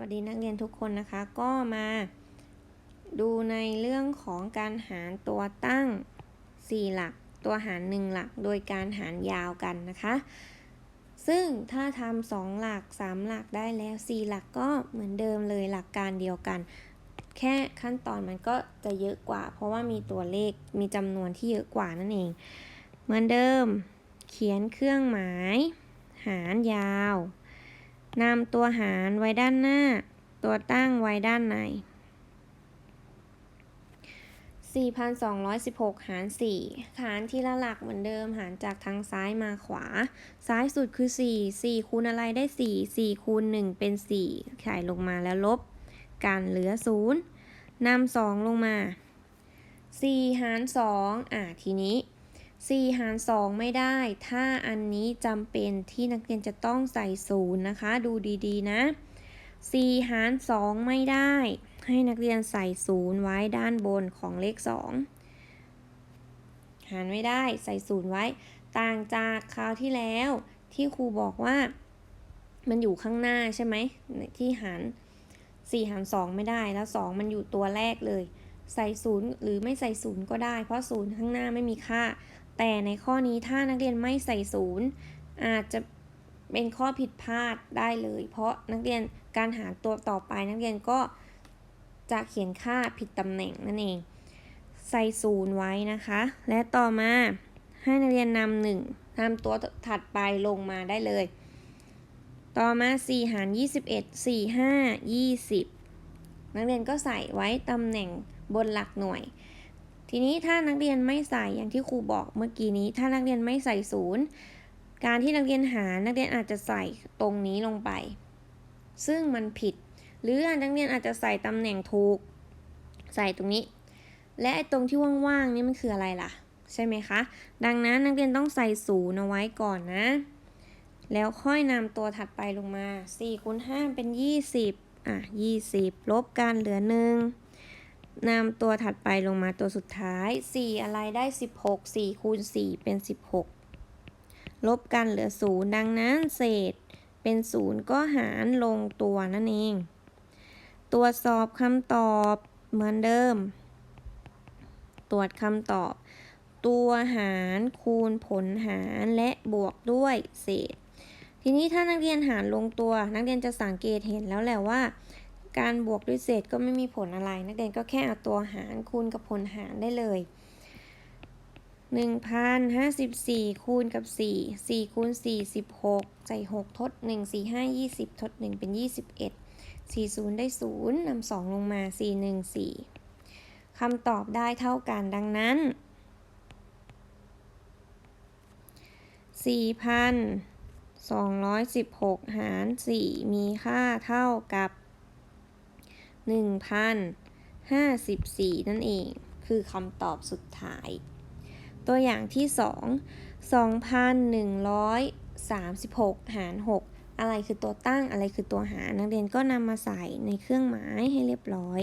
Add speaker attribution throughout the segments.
Speaker 1: วัสดีนักเรียนทุกคนนะคะ ก็มาดูในเรื่องของการหารตัวตั้ง 4 หลัก ตัวหาร 1 หลัก โดยการหารยาวกันนะคะ ซึ่งถ้าทำสองหลัก 3 หลักได้แล้ว 4 หลักก็เหมือนเดิมเลยหลักการเดียวกัน แค่ขั้นตอนมันก็จะเยอะกว่า เพราะว่ามีตัวเลขมีจำนวนที่เยอะกว่านั่นเอง เหมือนเดิม เขียนเครื่องหมาย หารยาว นำตัวหารไว้ด้านหน้า ตัวตั้งไว้ด้านใน 4,216 หาร 4 หารทีละหลักเหมือนเดิม หารจากทางซ้ายมาขวา ซ้ายสุดคือ 4 4 คูณอะไรได้ 4 4 คูณ 1 เป็น 4 ขายลงมาแล้วลบ กันเหลือ 0นำ2ลงมา 4 หาร 2 อะทีนี้ 4 หาร 2 ไม่ได้ ถ้าอันนี้จำเป็นที่นักเรียนจะต้องใส่ศูนย์นะคะ ดูดีๆ นะ 4 หาร 2 ไม่ได้ ให้นักเรียนใส่ศูนย์ไว้ด้านบนของเลข 2 หารไม่ได้ใส่ศูนย์ไว้ ต่างจากคราวที่แล้วที่ครูบอกว่า มันอยู่ข้างหน้าใช่ไหมที่หาร 4 หาร 2 ไม่ได้แล้ว 2 มันอยู่ตัวแรกเลยใส่ศูนย์หรือไม่ใส่ศูนย์ก็ได้ เพราะศูนย์ข้างหน้าไม่มีค่า แต่ในข้อนี้ถ้านักเรียนไม่ใส่ศูนย์อาจจะเป็นข้อผิดพลาดได้เลย เพราะนักเรียนการหาตัวต่อไปนักเรียนก็จะเขียนค่าผิดตำแหน่งนั่นเอง ใส่ศูนย์ไว้นะคะ และต่อมาให้นักเรียนนำหนึ่งนำตัวถัดไปลงมาได้เลย ต่อมา 4 หาร 21 4 5 20 นักเรียนก็ใส่ไว้ตำแหน่งบนหลักหน่วย ทีนี้ถ้านักเรียนไม่ใส่อย่างที่ครูบอกเมื่อกี้นี้ ถ้านักเรียนไม่ใส่ศูนย์การที่นักเรียนหารนักเรียนอาจจะใส่ตรงนี้ลงไป ซึ่งมันผิด หรือนักเรียนอาจจะใส่ตำแหน่งถูก ใส่ตรงนี้ และไอ้ตรงที่ว่างๆนี่มันคืออะไรล่ะ ใช่ไหมคะ ดังนั้นนักเรียนต้องใส่ศูนย์เอาไว้ก่อนนะ แล้วค่อยนำตัวถัดไปลงมา4คูณ5เป็น 20อะ20 ลบกันเหลือ1 นำตัวถัดไปลงมาตัวสุดท้าย 4 อะไรได้ 16 4คูณ4เป็น 16 ลบกันเหลือ 0 ดังนั้นเศษเป็น 0 ก็หารลงตัวนั่นเอง ตรวจสอบคำตอบเหมือนเดิม ตรวจคำตอบ ตัวหารคูณผลหารและบวกด้วยเศษ ทีนี้ถ้านักเรียนหารลงตัว นักเรียนจะสังเกตเห็นแล้วแหละว่า การบวกด้วยเศษก็ไม่มีผลอะไร นักเรียนก็แค่เอาตัวหารคูณกับผลหารได้เลย1,054 คูณกับ 4 4คูณ4 16 ใส่ 6 ทด 1 4 5 20 ทด 1 เป็น 21 40 ได้ 0นำ2 ลงมา 414คำตอบได้เท่ากันดังนั้น 4,216 หาร 4 มีค่าเท่ากับ 1,054 นั่นเอง คือคำตอบสุดท้าย ตัวอย่างที่ 2 2,136 หาร 6 อะไรคือตัวตั้งอะไรคือตัวหารนักเรียนก็นำมาใส่ในเครื่องหมายให้เรียบร้อย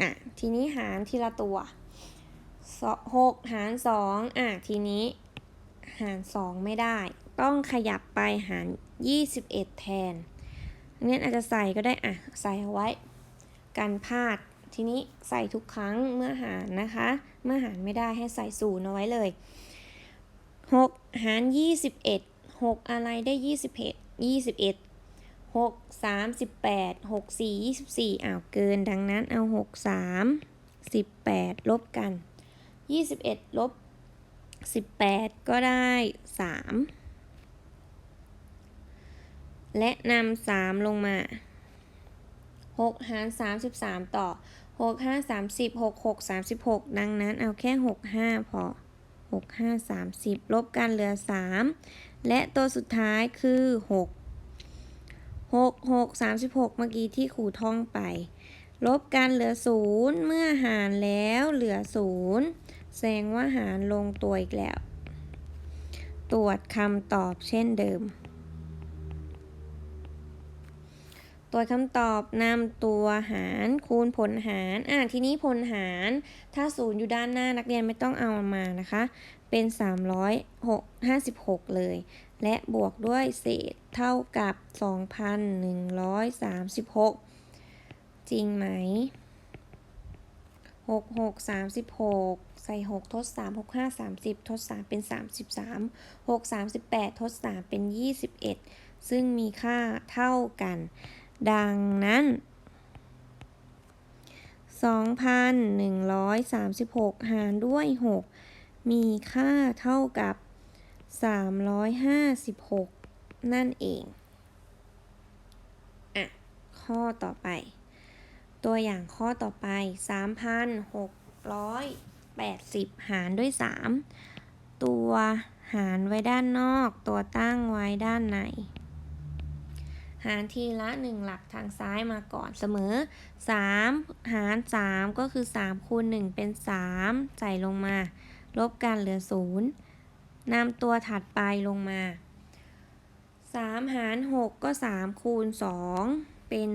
Speaker 1: อะทีนี้หารทีละตัวหกหารสองอะทีนี้หารสองไม่ได้ ต้องขยับไปหาร 21 แทนนักเรียอาจจะใส่ก็ได้อะใส่เอาไว้กันพลาดทีนี้ใส่ทุกครั้งเมื่อหารนะคะ เมื่อหารไม่ได้ให้ใส่ศูนย์เอาไว้เลย 6 หาร 21 6 อะไรได้21 21 6 38 6 4 24อ้าวเกินดังนั้นเอา 6 3 18 ลบกัน 21 ลบ 18 ก็ได้ 3 และนำ3ลงมา6หาร33ต่อ6 5 30 6 6 36ดังนั้นเอาแค่6 5พอ6 5 30ลบกันเหลือ3และตัวสุดท้ายคือ6 6 6 36เมื่อกี้ที่ครูท่องไป ลบกันเหลือ0เมื่อหารแล้วเหลือ0แสดงว่าหารลงตัวอีกแล้ว ตรวจคำตอบเช่นเดิม ตัวคำตอบนำตัวหารคูณผลหาร อะทีนี้ผลหาร ถ้าศูนย์อยู่ด้านหน้านักเรียนไม่ต้องเอามานะคะ เป็น 356 เลย และบวกด้วยเศษเท่ากับ 2,136 จริงไหม 6 6 36ใส่ 6 ทด 3 6 5 30 ทด 3 เป็น 33 6 38 ทด 3 เป็น 21 ซึ่งมีค่าเท่ากัน ดังนั้น 2,136 หารด้วย 6 มีค่าเท่ากับ 356 นั่นเอง อะ ข้อต่อไป ตัวอย่างข้อต่อไป 3,680 หารด้วย 3 ตัวหารไว้ด้านนอก ตัวตั้งไว้ด้านใน หารทีละ 1 หลักทางซ้ายมาก่อนเสมอ 3 หาร 3 ก็คือ 3 คูณ 1 เป็น 3 ใส่ลงมา ลบกันเหลือ 0นำตัวถัดไปลงมา 3 หาร 6 ก็ 3 คูณ 2 เป็น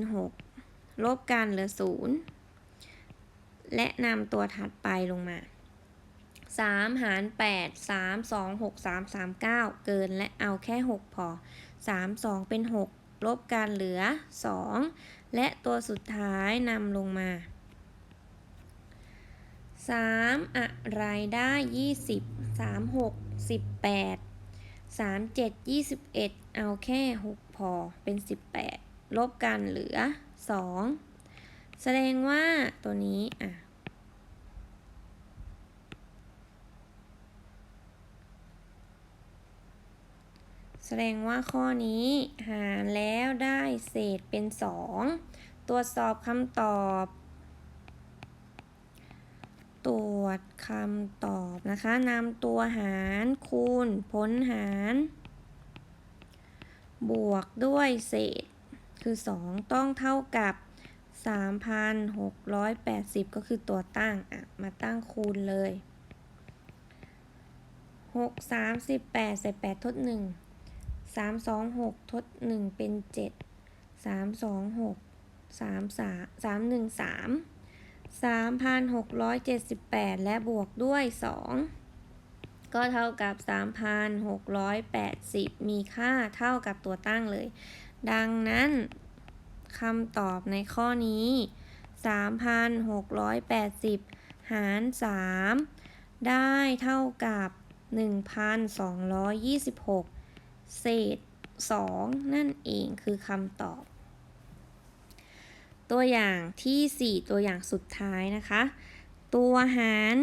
Speaker 1: 6 ลบกันเหลือ 0 และนำตัวถัดไปลงมา3หาร8 3 2 6 3 3 9เกินและเอาแค่6พอ3 2เป็น6 ลบกันเหลือ 2 และตัวสุดท้ายนำลงมา 3 อะไรได้ 20 3 6 18 3 7 21 เอาแค่ 6 พอเป็น 18 ลบกันเหลือ 2 แสดงว่าตัวนี้อะ แสดงว่าข้อนี้หารแล้วได้เศษเป็น 2 ตรวจสอบคำตอบ ตรวจคำตอบนะคะนำตัวหารคูณผลหาร บวกด้วยเศษ คือ 2 ต้องเท่ากับ 3,680 ก็คือตัวตั้งอะมาตั้งคูณเลย 6 38ใส่8ทด1 3 2 6ทด1เป็น7 3 2 6 3 3 3 1 3 3,678และบวกด้วย2ก็เท่ากับ 3,680 มีค่าเท่ากับตัวตั้งเลย ดังนั้นคำตอบในข้อนี้ 3,680 หาร 3 ได้เท่ากับ 1,226 เศษ 2 นั่นเองคือคำตอบ ตัวอย่างที่ 4 ตัวอย่างสุดท้ายนะคะ ตัวหาร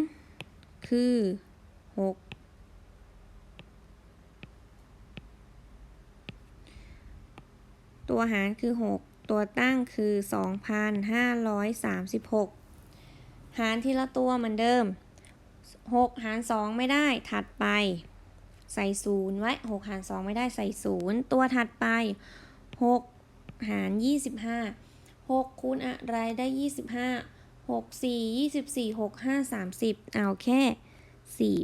Speaker 1: คือ 6 ตัวหารคือ 6 ตัวตั้งคือ 2,536 หารทีละตัวเหมือนเดิม 6 หาร 2 ไม่ได้ถัดไป ใส่ศูนย์ไว้6หาร2ไม่ได้ใส่ศูนย์ตัวถัดไป6หาร25 6คูณอะไรได้25 6 4 24 6 5 30เอาแค่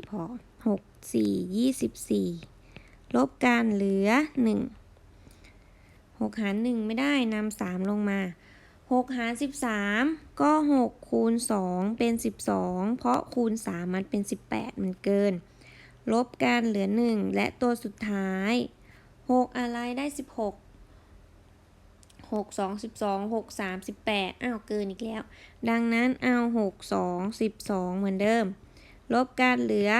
Speaker 1: 4พอ6 4 24ลบกันเหลือ1 6หาร1ไม่ได้นำ3ลงมา6หาร13ก็6คูณ2เป็น12เพราะคูณ3มันเป็น18มันเกิน ลบกันเหลือ 1 และตัวสุดท้าย 6 อะไรได้ 16 6 2 12 6 3 18อ้าวเกินอีกแล้ว ดังนั้นเอา 6 2 12 เหมือนเดิม ลบกันเหลือ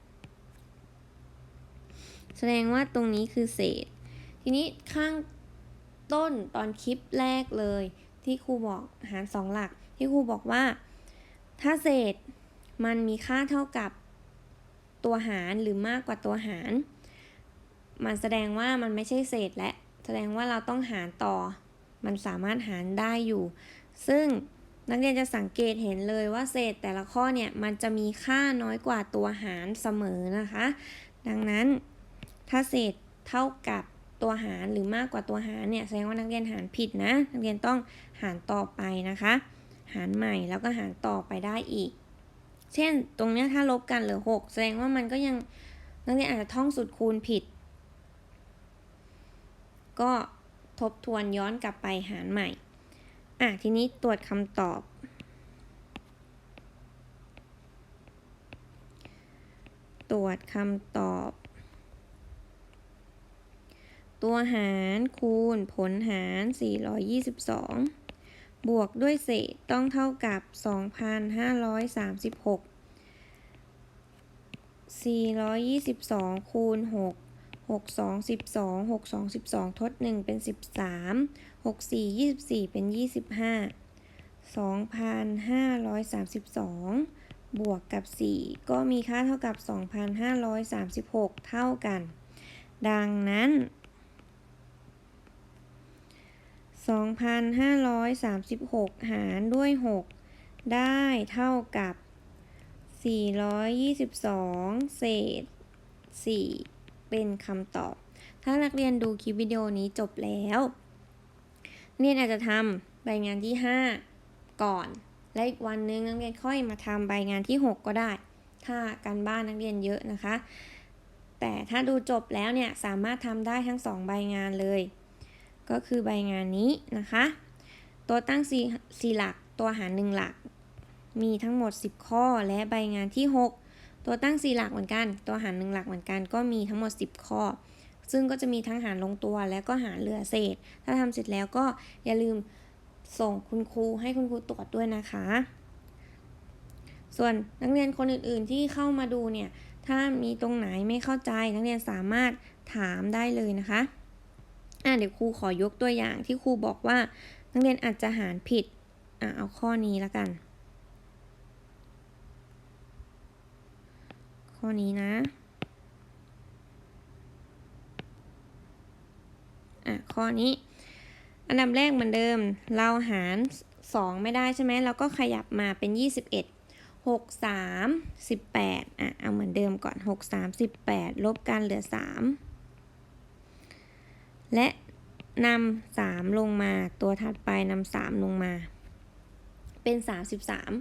Speaker 1: 4 แสดงว่าตรงนี้คือเศษ ทีนี้ข้างต้นตอนคลิปแรกเลย ที่ครูบอกหารสองหลัก ที่ครูบอกว่า ถ้าเศษมันมีค่าเท่ากับ ตัวหารหรือมากกว่าตัวหาร มันแสดงว่ามันไม่ใช่เศษและ แสดงว่าเราต้องหารต่อ มันสามารถหารได้อยู่ ซึ่งนักเรียนจะสังเกตเห็นเลยว่าเศษแต่ละข้อเนี่ยมันจะมีค่าน้อยกว่าตัวหารเสมอนะคะ ดังนั้นถ้าเศษเท่ากับตัวหารหรือมากกว่าตัวหารเนี่ยแสดงว่านักเรียนหารผิดนะ นักเรียนต้องหารต่อไปนะคะ หารใหม่แล้วก็หารต่อไปได้อีก เช่น ตรงนี้ถ้าลบกันเหลือ6แสดงว่ามันก็ยังนักเรียนอาจจะท่องสูตรคูณผิด ก็ททบทวนย้อนกลับไปหารใหม่ อะ ทีนี้ตรวจคำตอบ ตรวจคำตอบ ตัวหารคูณผลหาร 422 บวกด้วยเศษต้องเท่ากับ 2,536 422 คูณ 6 6 2 12 6 2 12 ทด 1 เป็น 13 6 4 24 เป็น 25 2,532 บวกกับ 4 ก็มีค่าเท่ากับ 2,536 เท่ากัน ดังนั้น 2,536 หารด้วย 6 ได้เท่ากับ 422 เศษ 4 เป็นคำตอบ ถ้านักเรียนดูคลิปวิดีโอนี้จบแล้ว เรียนอาจจะทำใบงานที่ 5 ก่อน และอีกวันนึงนักเรียนค่อยมาทำใบงานที่ 6 ก็ได้ ถ้าการบ้านนักเรียนเยอะนะคะ แต่ถ้าดูจบแล้วเนี่ยสามารถทำได้ทั้ง 2 ใบงานเลย ก็คือใบงานนี้นะคะ ตัวตั้งสี่สี่หลัก ตัวหารหนึ่งหลัก มีทั้งหมด 10 ข้อ และใบงานที่ 6 ตัวตั้งสี่หลักเหมือนกัน ตัวหารหนึ่งหลักเหมือนกัน ก็มีทั้งหมด 10 ข้อ ซึ่งก็จะมีทั้งหารลงตัวและก็หารเหลือเศษ ถ้าทำเสร็จแล้วก็อย่าลืมส่งคุณครูให้คุณครูตรวจด้วยนะคะ ส่วนนักเรียนคนอื่นๆที่เข้ามาดูเนี่ย ถ้ามีตรงไหนไม่เข้าใจนักเรียนสามารถถามได้เลยนะคะ อะเดี๋ยวครูขอยกตัวอย่างที่ครูบอกว่า นักเรียนอาจจะหารผิดอะเอาข้อนี้แล้วกัน ข้อนี้นะอะข้อนี้ อันดับแรกเหมือนเดิม เราหาร 2 ไม่ได้ใช่ไหมเราก็ขยับมาเป็น 21 6 3 18อะเอาเหมือนเดิมก่อน 6 3 18 ลบกันเหลือ 3 และนำ3ลงมาตัวถัดไปนำ3ลงมา เป็น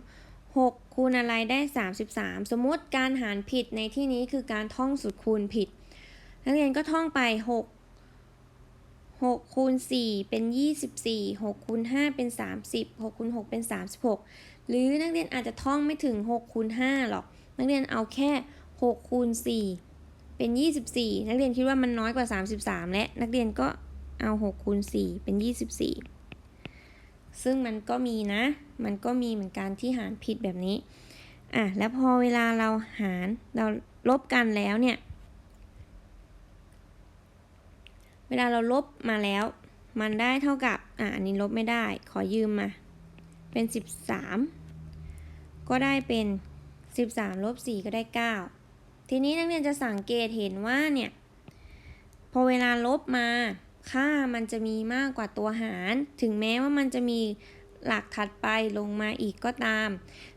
Speaker 1: 33 6คูณอะไรได้33สมมุติการหารผิดในที่นี้คือการท่องสูตรคูณผิด นักเรียนก็ท่องไป6 6คูณ4เป็น24 6คูณ5เป็น30 6คูณ6เป็น36หรือนักเรียนอาจจะท่องไม่ถึง6คูณ5หรอก นักเรียนเอาแค่6คูณ4 เป็น 24 นักเรียนคิดว่ามันน้อยกว่า 33 และนักเรียนก็เอา6คูณ4เป็น 24 ซึ่งมันก็มีนะ มันก็มีเหมือนกันที่หารผิดแบบนี้ อะ แล้วพอเวลาเราหารเราลบกันแล้วเนี่ย เวลาเราลบมาแล้ว มันได้เท่ากับ อะ อันนี้ลบไม่ได้ ขอยืมมา เป็น 13 ก็ได้เป็น 13ลบ4ก็ได้ 9 ทีนี้นักเรียนจะสังเกตเห็นว่าเนี่ยพอเวลาลบมาค่ามันจะมีมากกว่าตัวหาร ถึงแม้ว่ามันจะมีหลักถัดไปลงมาอีกก็ตาม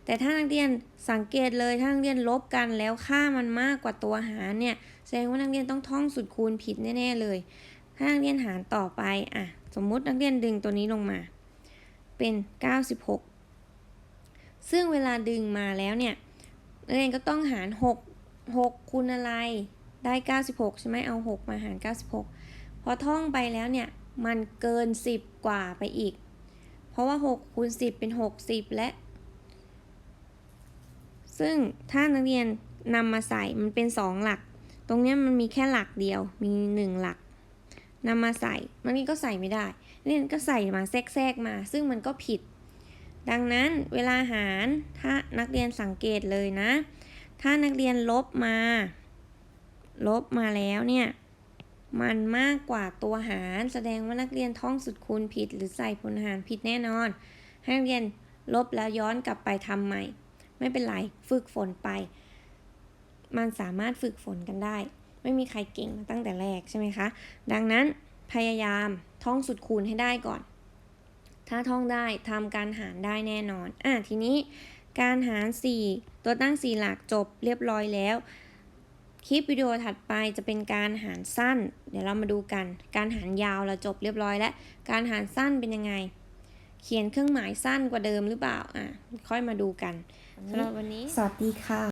Speaker 1: แต่ถ้านักเรียนสังเกตเลยถ้านักเรียนลบกันแล้วค่ามันมากกว่าตัวหารเนี่ยแสดงว่านักเรียนต้องท่องสูตรคูณผิดแน่ๆเลย ถ้านักเรียนหารต่อไปอะสมมุตินักเรียนดึงตัวนี้ลงมา เป็น 96 ซึ่งเวลาดึงมาแล้วเนี่ยนักเรียนก็ต้องหาร 6 6คูณอะไรได้ 96 ใช่ไหมเอา 6 มาหาร 96 พอท่องไปแล้วเนี่ย มันเกิน 10 กว่าไปอีก เพราะว่า6คูณ10 เป็น 60 และ ซึ่งถ้านักเรียนนำมาใส่มันเป็น 2 หลัก ตรงนี้มันมีแค่หลักเดียวมี 1 หลักนำมาใส่นักเรียนก็ใส่ไม่ได้นักเรียนก็ใส่มาแทรกๆมา ซึ่งมันก็ผิด ดังนั้นเวลาหารถ้านักเรียนสังเกตเลยนะ ถ้านักเรียนลบมา ลบมาแล้วเนี่ย มันมากกว่าตัวหาร แสดงว่านักเรียนท่องสุดคูณผิด หรือใส่ผลหารผิดแน่นอน ให้นักเรียนลบแล้วย้อนกลับไปทำใหม่ ไม่เป็นไรฝึกฝนไป มันสามารถฝึกฝนกันได้ ไม่มีใครเก่งมาตั้งแต่แรกใช่ไหมคะ ดังนั้นพยายามท่องสุดคูณให้ได้ก่อน ถ้าท่องได้ทำการหารได้แน่นอน อะทีนี้ การหาร 4 ตัวตั้ง 4 หลักจบเรียบร้อยแล้ว คลิปวิดีโอถัดไปจะเป็นการหารสั้น เดี๋ยวเรามาดูกัน การหารยาวเราจบเรียบร้อยแล้ว การหารสั้นเป็นยังไง เขียนเครื่องหมายสั้นกว่าเดิมหรือเปล่า อะ ค่อยมาดูกันสำหรับวันนี้
Speaker 2: สวัสดีค่ะ